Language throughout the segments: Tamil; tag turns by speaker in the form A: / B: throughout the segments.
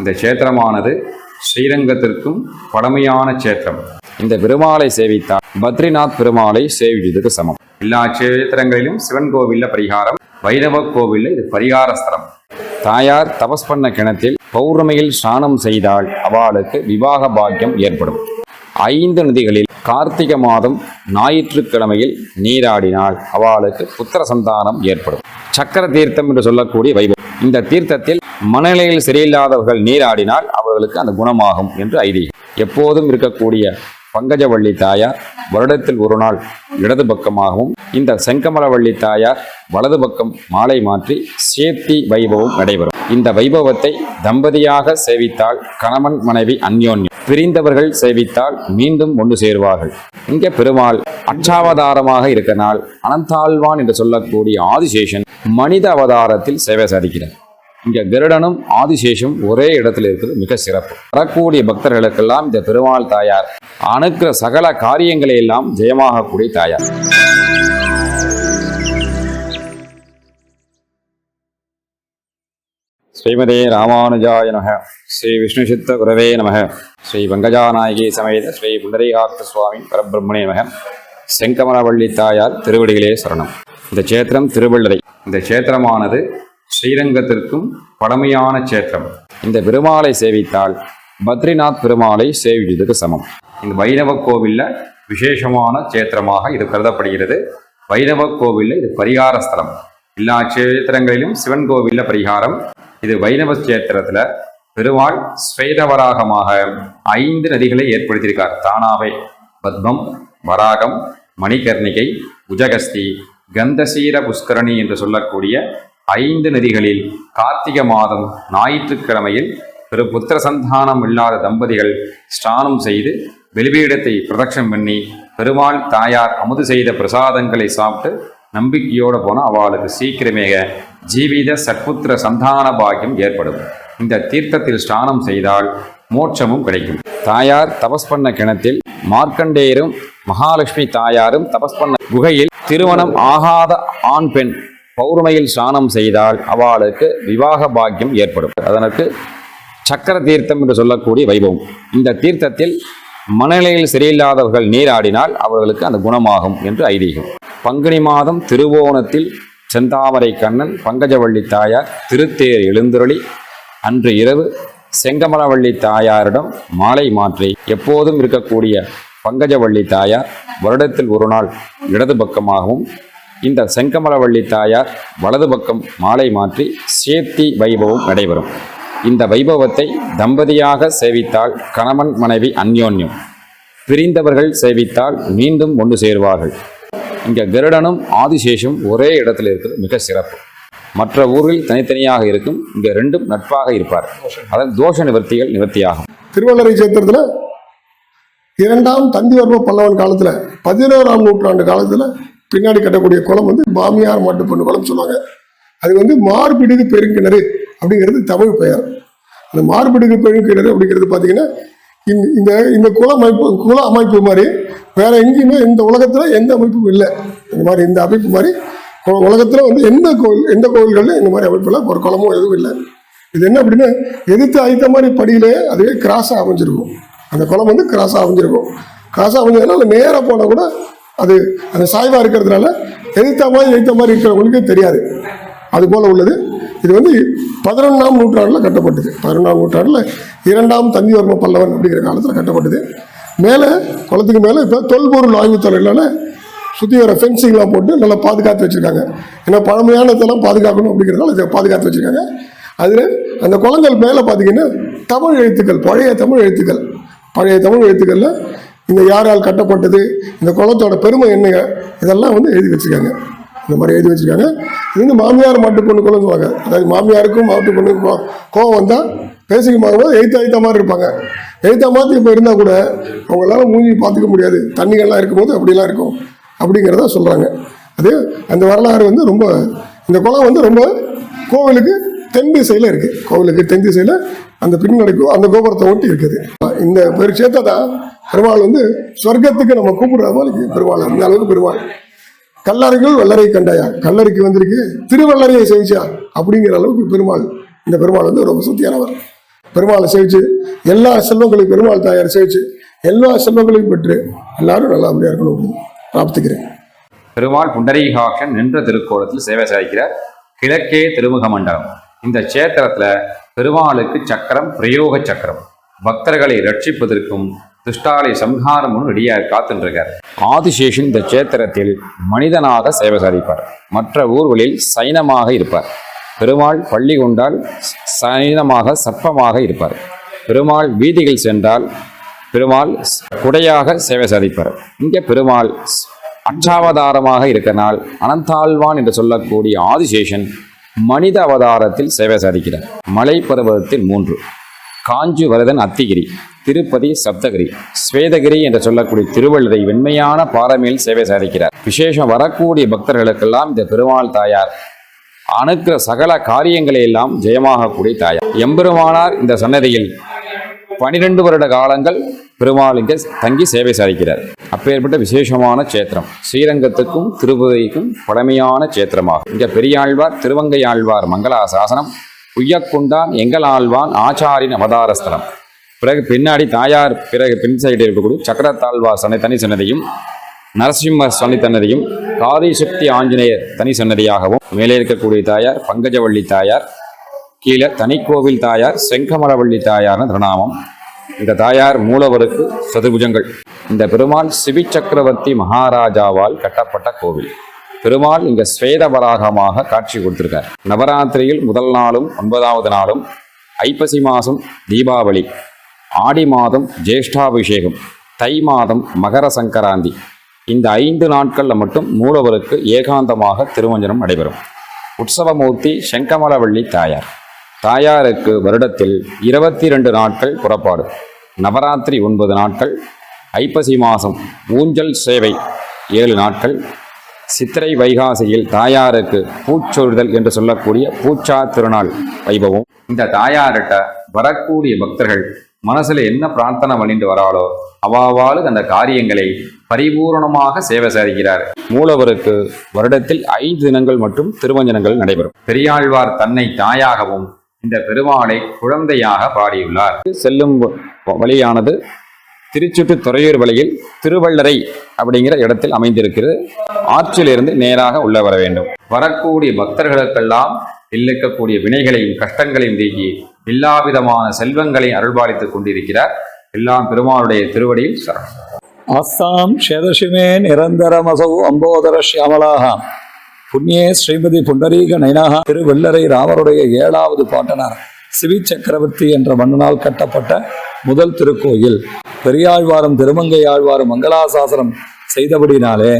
A: இந்த சேத்திரமானது ஸ்ரீரங்கத்திற்கும் பழமையான சேத்திரம் இந்த பெருமாளை சேவித்தால் பத்ரிநாத் பெருமாளை சேவித்ததுக்கு சமம். எல்லா சேத்திரங்களிலும் சிவன் கோவிலில் பரிகாரம் வைணவ கோவிலில் இது பரிகார ஸ்தலம். தாயார் தபஸ் பண்ண கிணத்தில் பௌர்ணமியில் ஸ்நானம் செய்தால் அவளுக்கு விவாக பாக்கியம் ஏற்படும். ஐந்து நதிகளில் கார்த்திகை மாதம் ஞாயிற்றுக்கிழமையில் நீராடினால் அவளுக்கு புத்திர சந்தானம் ஏற்படும். சக்கர தீர்த்தம் என்று சொல்லக்கூடிய வைபவம். இந்த தீர்த்தத்தில் மனநிலையில் சரியில்லாதவர்கள் நீராடினால் அவர்களுக்கு அந்த குணமாகும் என்று ஐதீகம். எப்போதும் இருக்கக்கூடிய பங்கஜவள்ளி தாயார் வருடத்தில் ஒரு நாள் இடது பக்கமாகவும் இந்த செங்கமலவள்ளி தாயார் வலது பக்கம் மாலை மாற்றி சேத்தி வைபவம் நடைபெறும். இந்த வைபவத்தை தம்பதியாக சேவித்தால் கணவன் மனைவி அந்யோன்யம். பிரிந்தவர்கள் சேவித்தால் மீண்டும் ஒன்று சேருவார்கள். இங்கே பெருமாள் அச்சாவதாரமாக இருக்கனால் அனந்தாழ்வான் என்று சொல்லக்கூடிய ஆதிசேஷன் மனித அவதாரத்தில் சேவை சாதிக்கிறார். இங்க கருடனும் ஆதிசேஷம் ஒரே இடத்துல இருக்கிறது மிக சிறப்பு. வரக்கூடிய பக்தர்களுக்கெல்லாம் இந்த பெருமாள் தாயார் அணுக்கிற சகல காரியங்களை எல்லாம் ஜெயமாகக்கூடிய தாயார். ஸ்ரீமதே ராமானுஜாய நமக. ஸ்ரீ விஷ்ணு சித்த குரவே நமக. ஸ்ரீ பங்கஜாநாயகி சமேத ஸ்ரீ புண்டரீகார்த்த சுவாமி பரபிரம்மணே நமக. செங்கமரவள்ளி தாயார் திருவடிகளே சரணம். இந்த சேத்திரம் திருவள்ளரை இந்த சேத்திரமானது ஸ்ரீரங்கத்திற்கும் பழமையான சேத்திரம் இந்த பெருமாளை சேவித்தால் பத்ரிநாத் பெருமாளை சேவித்ததுக்கு சமம். இந்த வைணவ கோவிலில் விசேஷமான சேத்திரமாக இது கருதப்படுகிறது. வைணவ கோவிலில் இது பரிகார ஸ்தலம். எல்லா சேத்திரங்களிலும் சிவன் கோவிலில் பரிகாரம். இது வைணவ சேத்திரத்துல பெருமாள் ஸ்வேதவராகமாக ஐந்து நதிகளை ஏற்படுத்தியிருக்கார். தானாவே பத்மம் வராகம் மணிகர்ணிகை உஜகஸ்தி கந்தசீர புஷ்கரணி என்று சொல்லக்கூடிய ஐந்து நதிகளில் கார்த்திக மாதம் ஞாயிற்றுக்கிழமையில் பெரு புத்திர சந்தானம் இல்லாத தம்பதிகள் ஸ்நானம் செய்து வெளிவீடத்தை பிரதட்சம் பண்ணி பெருமாள் தாயார் அமுது செய்த பிரசாதங்களை சாப்பிட்டு நம்பிக்கையோடு போனால் அவளுக்கு சீக்கிரமேக ஜீவித சத்புத்திர சந்தான பாக்கியம் ஏற்படும். இந்த தீர்த்தத்தில் ஸ்நானம் செய்தால் மோட்சமும் கிடைக்கும். தாயார் தபஸ் பண்ண கிணத்தில் மார்க்கண்டேயரும் மகாலட்சுமி தாயாரும் தபஸ் பண்ண குகையில் திருமணம் ஆகாத ஆண் பெண் பௌர்மையில் ஸ்நானம் செய்தால் அவளுக்கு விவாக பாக்கியம் ஏற்படும். அதற்கு சக்கர தீர்த்தம் என்று சொல்லக்கூடிய வைபவம். இந்த தீர்த்தத்தில் மனநிலையில் சரியில்லாதவர்கள் நீராடினால் அவர்களுக்கு அந்த குணமாகும் என்று ஐதீகம். பங்குனி மாதம் திருவோணத்தில் செந்தாமரை கண்ணன் பங்கஜவள்ளி தாயார் திருத்தேர் எழுந்துருளி அன்று இரவு செங்கமலவள்ளி தாயாரிடம் மாலை மாற்றி எப்போதும் இருக்கக்கூடிய பங்கஜவள்ளி தாயார் வருடத்தில் ஒரு நாள் இடது பக்கமாகவும் இந்த செங்கமலவள்ளி தாயார் வலது பக்கம் மாலை மாற்றி சேத்தி வைபவம் நடைபெறும். இந்த வைபவத்தை தம்பதியாக சேவித்தால் கணவன் மனைவி அந்யோன்யம். பிரிந்தவர்கள் சேவித்தால் மீண்டும் ஒன்று சேருவார்கள். இங்கே கருடனும் ஆதிசேஷம் ஒரே இடத்துல இருக்கிறது மிக சிறப்பு. மற்ற ஊரில் தனித்தனியாக இருக்கும் இங்கே ரெண்டும் நட்பாக இருப்பார். அதாவது தோஷ நிவர்த்திகள் நிவர்த்தியாகும்.
B: திருவள்ளரை சேத்திரத்தில் இரண்டாம் தந்திவர்ம பல்லவன் காலத்தில் பதினோராம் நூற்றாண்டு காலத்தில் பின்னாடி கட்டக்கூடிய குளம் வந்து மாமியார் மாட்டு பொண்ணு குளம் சொல்லுவாங்க. அது வந்து மார்பிடுகு பெருங்கிணறு அப்படிங்கிறது தமிழ் பெயர். அந்த மார்பிடுகு பெருங்கிணறு அப்படிங்கிறது பார்த்தீங்கன்னா இந்த இந்த இந்த குல அமைப்பு குல அமைப்பு மாதிரி வேற எங்கேயுமே இந்த உலகத்தில் எந்த அமைப்பும் இல்லை. இந்த மாதிரி இந்த அமைப்பு மாதிரி உலகத்தில் உலகத்துல வந்து எந்த கோவில் எந்த கோவில்கள்லையும் இந்த மாதிரி அமைப்புல ஒரு குளமும் எதுவும் இல்லை. இது என்ன அப்படின்னா எதிர்த்து அழித்த மாதிரி படியிலே அதுவே கிராஸாக அமைஞ்சிருக்கும். அந்த குளம் வந்து கிராஸாக அமைஞ்சிருக்கும். கிராஸாக அமைஞ்சதுனால நேராக போனால் கூட அது அந்த சாய்வாக இருக்கிறதுனால எதிர்த்த மாதிரி எதிர்த்த மாதிரி இருக்கிறவங்களுக்கு தெரியாது. அது போல உள்ளது. இது வந்து பதினொன்றாம் நூற்றாண்டில் கட்டப்பட்டது. பதினொன்றாம் நூற்றாண்டில் இரண்டாம் தஞ்சிவர்ம பல்லவன் அப்படிங்கிற காலத்தில் கட்டப்பட்டது. மேலே குளத்துக்கு மேலே இப்போ தொல்பொருள் ஆய்வுத்துறையினால சுற்றி வர ஃபென்சிங்லாம் போட்டு நல்லா பாதுகாத்து வச்சுருக்காங்க. ஏன்னா பழமையானதெல்லாம் பாதுகாக்கணும் அப்படிங்கிறதுனால இதை பாதுகாத்து வச்சுருக்காங்க. அதில் அந்த குளங்கள் மேலே பார்த்தீங்கன்னா தமிழ் எழுத்துக்கள் பழைய தமிழ் எழுத்துக்கள். பழைய தமிழ் எழுத்துக்களில் இந்த யாரால் கட்டப்பட்டது இந்த குளத்தோட பெருமை என்னங்க இதெல்லாம் வந்து எழுதி வச்சுருக்காங்க. இந்த மாதிரி எழுதி வச்சுருக்காங்க. இது வந்து மாமியார் மாட்டு பொண்ணு குளங்குவாங்க அதாவது மாமியாருக்கும் மாட்டு பொண்ணுக்கும் கோ- கோவம் வந்தால் பேசிக்க போது எய்த்த எய்த்த மாதிரி இருப்பாங்க. எய்த்த மாதிரி இப்போ இருந்தால் கூட அவங்களால மூஞ்சி பார்த்துக்க முடியாது. தண்ணிகள்லாம் இருக்கும்போது அப்படிலாம் இருக்கும். அப்படிங்கிறத சொல்கிறாங்க அது அந்த வரலாறு வந்து ரொம்ப இந்த குளம் வந்து ரொம்ப கோவிலுக்கு தென் திசையில் இருக்குது கோவிலுக்கு தென் திசையில் அந்த பின்னடைக்கும் அந்த கோபுரத்தை ஒட்டி இருக்குது. இந்த பெரு சேர்த்தா தான். பெருமாள் வந்து சொர்க்கத்துக்கு நம்ம கூப்பிடுற மாதிரி பெருமாள். அந்த அளவுக்கு பெருமாள். கல்லறைகள் வல்லறை கண்டாயா? கல்லறைக்கு வந்திருக்கு. திருவல்லறையை செவிச்சா அப்படிங்கிற அளவுக்கு பெருமாள் இந்த பெருமாள் வந்து ரொம்ப சுத்தியானவர் பெருமாளை சேவிச்சு எல்லா செல்வங்களையும் பெருமாள் தாயார் சேவிச்சு எல்லா செல்வங்களையும் பெற்று எல்லாரும் நல்லபடியா இருக்கணும் பிரார்த்திக்கிறேன்.
A: பெருமாள் புண்டரீகாட்சன் நின்ற திருக்கோலத்தில் சேவை சாதிக்கிறார் கிழக்கே திருமுக மண்டலம் இந்த சேத்திரத்துல பெருமாளுக்கு சக்கரம் பிரயோக சக்கரம். பக்தர்களை ரட்சிப்பதற்கும் துஷ்டாலை சம்ஹாரமும் ரெடியா காத்துன்றிருக்கார் ஆதிசேஷன் இந்த சேத்திரத்தில் மனிதனாக சேவை சாதிப்பார். மற்ற ஊர்களில் சைனமாக இருப்பார். பெருமாள் பள்ளி கொண்டால் சைனமாக சர்ப்பமாக இருப்பார். பெருமாள் வீதிகள் சென்றால் பெருமாள் குடையாக சேவை சாதிப்பார். இங்கே பெருமாள் அற்றாவதாரமாக இருக்கனால் அனந்தாழ்வான் என்று சொல்லக்கூடிய ஆதிசேஷன் மனித அவதாரத்தில் சேவை சாதிக்கிறார். மலை பருவத்தில் மூன்று. காஞ்சி வரதன் அத்திகிரி திருப்பதி சப்தகிரி. ஸ்வேதகிரி என்று சொல்லக்கூடிய திருவள்ளுரை வெண்மையான பாறைமையில் சேவை சாதிக்கிறார். விசேஷம் வரக்கூடிய பக்தர்களுக்கெல்லாம் இந்த பெருமாள் தாயார். அணுக்கிற சகல காரியங்களை எல்லாம் ஜெயமாகக்கூடிய தாயார். எம்பெருமானார் இந்த சன்னதியில் பனிரெண்டு வருட காலங்கள் பெருமாள் இங்கே தங்கி சேவை சாதிக்கிறார். அப்பேற்பட்ட விசேஷமான சேத்திரம் ஸ்ரீரங்கத்துக்கும் திருப்பதிக்கும் பழமையான சேத்திரமாகும் இங்கே பெரியாழ்வார் திருவங்கையாழ்வார் மங்களா சாசனம் உய்யக்குண்டான் எங்கள் ஆழ்வான் ஆச்சாரின் அவதாரஸ்தலம். பிறகு பின்னாடி தாயார் பிறகு பின் சைடு இருக்கக்கூடிய சக்கரத்தாழ்வார் சனை தனி சன்னதியும் நரசிம்ம சனி தன்னதியும் காரிசக்தி ஆஞ்சநேயர் தனி சன்னதியாகவும் மேலே இருக்கக்கூடிய தாயார் பங்கஜவள்ளி தாயார் கீழே தனிக்கோவில் தாயார் செங்கமலவள்ளி தாயார்னு திருநாமம் இந்த தாயார் மூலவருக்கு சதுபுஜங்கள். இந்த பெருமாள் சிவி சக்கரவர்த்தி மகாராஜாவால் கட்டப்பட்ட கோவில். பெருமாள் இங்க ஸ்வேதவராகமாக காட்சி கொடுத்திருக்கார். நவராத்திரியில் முதல் நாளும் ஒன்பதாவது நாளும் ஐப்பசி மாதம் தீபாவளி ஆடி மாதம் ஜேஷ்டாபிஷேகம் தை மாதம் மகர சங்கராந்தி. இந்த ஐந்து நாட்களில் மட்டும் மூலவருக்கு ஏகாந்தமாக திருமஞ்சனம் நடைபெறும். உற்சவமூர்த்தி செங்கமலவள்ளி தாயார். தாயாருக்கு வருடத்தில் இருபத்தி ரெண்டு நாட்கள் புறப்பாடு. நவராத்திரி ஒன்பது நாட்கள் ஐப்பசி மாதம் ஊஞ்சல் சேவை ஏழு நாட்கள் சித்திரை வைகாசியில் தாயாருக்கு பூச்சொரிதல் என்று சொல்லக்கூடிய பூச்சா திருநாள் வைபவம். இந்த தாயார்கிட்ட வரக்கூடிய பக்தர்கள் மனசுல என்ன பிரார்த்தனை பண்ணிட்டு வராளோ அவாவாலு அந்த காரியங்களை பரிபூரணமாக சேவை செய்கிறார். மூலவருக்கு வருடத்தில் ஐந்து தினங்கள் மற்றும் திருவஞ்சனங்கள் நடைபெறும். பெரியாழ்வார் தன்னை தாயாகவும் இந்த பெருமாளை குழந்தையாக பாடியுள்ளார். செல்லும் வ- வழியானது திருச்சுட்டு துறையூர் வழியில் திருவள்ளரை அப்படிங்கிற இடத்தில் அமைந்திருக்கிறது. ஆற்றிலிருந்து நேராக உள்ள வர வேண்டும். வரக்கூடிய பக்தர்களுக்கெல்லாம் இல்லக்கக்கூடிய வினைகளையும் கஷ்டங்களையும் நீக்கி எல்லாவிதமான செல்வங்களையும் அருள்பாலித்துக் கொண்டிருக்கிறார். எல்லாம் பெருமாளுடைய திருவடியில் சரணம்.
C: ஆஸ்தாம் சேதசிமே நிரந்தரமசௌ அம்போதர சியாமலாக புண்ணியே ஸ்ரீமதி புண்டரீக நயனாக திருவெள்ளரை ராமருடைய ஏழாவது பாட்டனார். சிவி சக்கரவர்த்தி என்ற மன்னனால் கட்டப்பட்ட முதல் திருக்கோயில். பெரியாழ்வாரும் திருமங்கை ஆழ்வாரும் மங்களாசாசனம் செய்தபடினாலே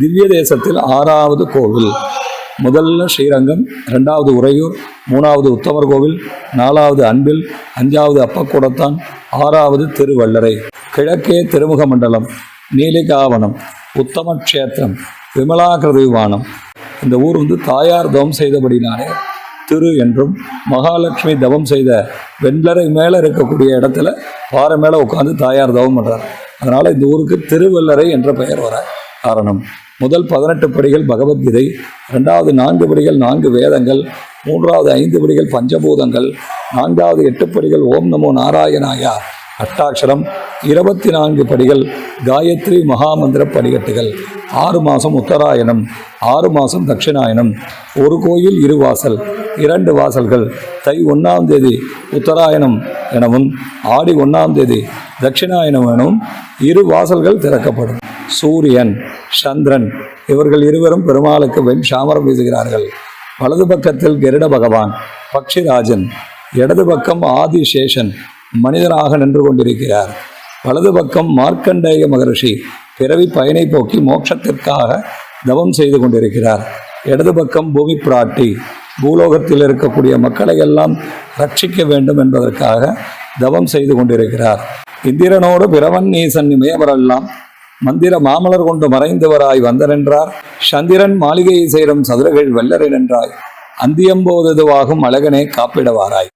C: திவ்ய தேசத்தில் ஆறாவது கோவில். முதல்ல ஸ்ரீரங்கம் ரெண்டாவது உறையூர் மூணாவது உத்தமர் கோவில் நாலாவது அன்பில் அஞ்சாவது அப்பக்கூடத்தான் ஆறாவது திருவள்ளரை. கிழக்கே திருமுக மண்டலம் நீலிகாவனம் உத்தம க்ஷேத்திரம் விமலாகிருதி வானம். இந்த ஊர் வந்து தாயார் தவம் செய்தபடினாலே திரு என்றும் மகாலட்சுமி தவம் செய்த வெண்லரை மேலே இருக்கக்கூடிய இடத்துல பாறை மேலே உட்காந்து தாயார் தவம் பண்ணுறார் அதனால் இந்த ஊருக்கு திருவள்ளரை என்ற பெயர் வர காரணம். முதல் பதினெட்டு படிகள் பகவத்கீதை ரெண்டாவது நான்கு படிகள் நான்கு வேதங்கள் மூன்றாவது ஐந்து படிகள் பஞ்சபூதங்கள் நான்காவது எட்டு படிகள் ஓம் நமோ நாராயணாயா அட்டாட்சரம் இருபத்தி நான்கு படிகள் காயத்ரி மகாமந்திர படிக்கட்டுகள். ஆறு மாதம் உத்தராயணம் ஆறு மாதம் தட்சிணாயனம் ஒரு கோயில் இரு வாசல் இரண்டு வாசல்கள் தை ஒன்றாம் தேதி உத்தராயணம் எனவும் ஆடி ஒன்றாம் தேதி தட்சிணாயனம் எனவும் இரு வாசல்கள் திறக்கப்படும். சூரியன் சந்திரன் இவர்கள் இருவரும் பெருமாளுக்கு வெண் சாமரம் வீசுகிறார்கள். வலது பக்கத்தில் கருட பகவான் பக்ஷிராஜன் இடது பக்கம் ஆதிசேஷன் மனிதனாக நின்று கொண்டிருக்கிறார். வலது பக்கம் மார்க்கண்டேய மகரிஷி பிறவி பயனை போக்கி மோட்சத்திற்காக தவம் செய்து கொண்டிருக்கிறார். இடது பக்கம் பூமி பிராட்டி பூலோகத்தில் இருக்கக்கூடிய மக்களை எல்லாம் ரட்சிக்க வேண்டும் என்பதற்காக தவம் செய்து கொண்டிருக்கிறார். இந்திரனோடு பிறவன் நீசன் இமயவரெல்லாம் மந்திர மாமலர் கொண்டு மறைந்தவராய் வந்தனென்றார் சந்திரன் மாளிகையை சேரும் சதுரகள் வெள்ளரை நின்றாய் அந்தியம்போததுவாகும் அழகனே காப்பிடவாராய்.